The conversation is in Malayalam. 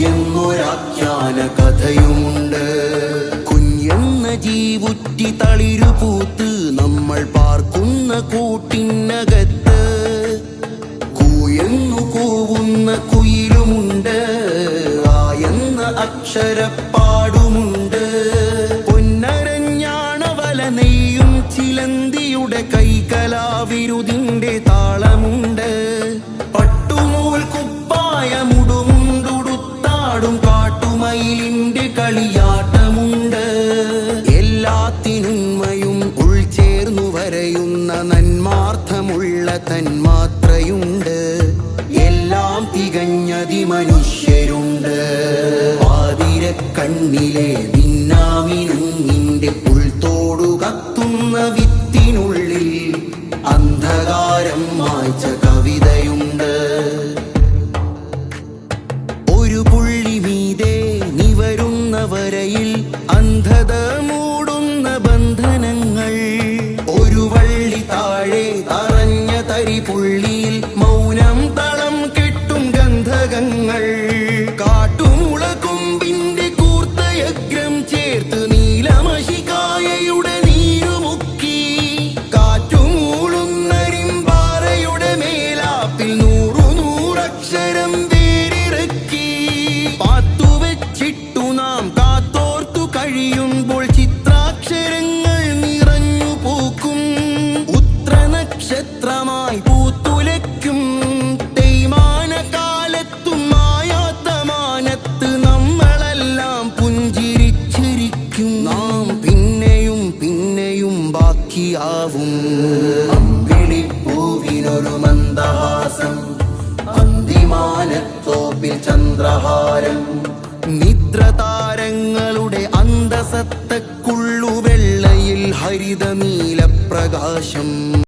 ഭൂയെന്നൊരാഖ്യാന കഥയുമുണ്ട് കുഞ്ഞെന്ന ജീവുറ്റി തളിരുപൂത്ത് നമ്മൾ പാർക്കുന്ന കൂട്ടിനകത്ത് കൂയെന്നു കൂവുന്ന കുയിലുമുണ്ട് ആയെന്ന അക്ഷരപ്പാടുമുണ്ട്. പൊന്നരഞ്ഞാണവല നെയ്യും ചിലന്തിയുടെ കൈകലാവിരുതിന്റെ താളമുണ്ട്. പട്ടുനൂൽ കുപ്പായമുടുമുണ്ടുടുത്താടും തന്മാത്രയുണ്ട് എല്ലാം തികഞ്ഞതി മനുഷ്യരുണ്ട് പാതിര കണ്ണിലെ മിന്നാമിനുങ്ങിന്റെ പുൽത്തോടു കത്തുന്ന വിത്തിനുള്ളിൽ അന്ധകാരം മായ്ച്ച കവിതയുണ്ട്. ഒരു പുള്ളി മീതെ നിവരുന്ന വരയിൽ അന്ധത ഗന്ധകങ്ങൾ ബാക്കിയാവും അമ്പിളിപ്പൂവിനൊരു മന്ദഹാസം. അന്തിമാനത്തോപ്പിൽ ചന്ദ്രഹാരം. നിദ്രതാരങ്ങളുടെ അന്തസത്തക്കുള്ളു വെള്ളയിൽ ഹരിത നീലപ്രകാശം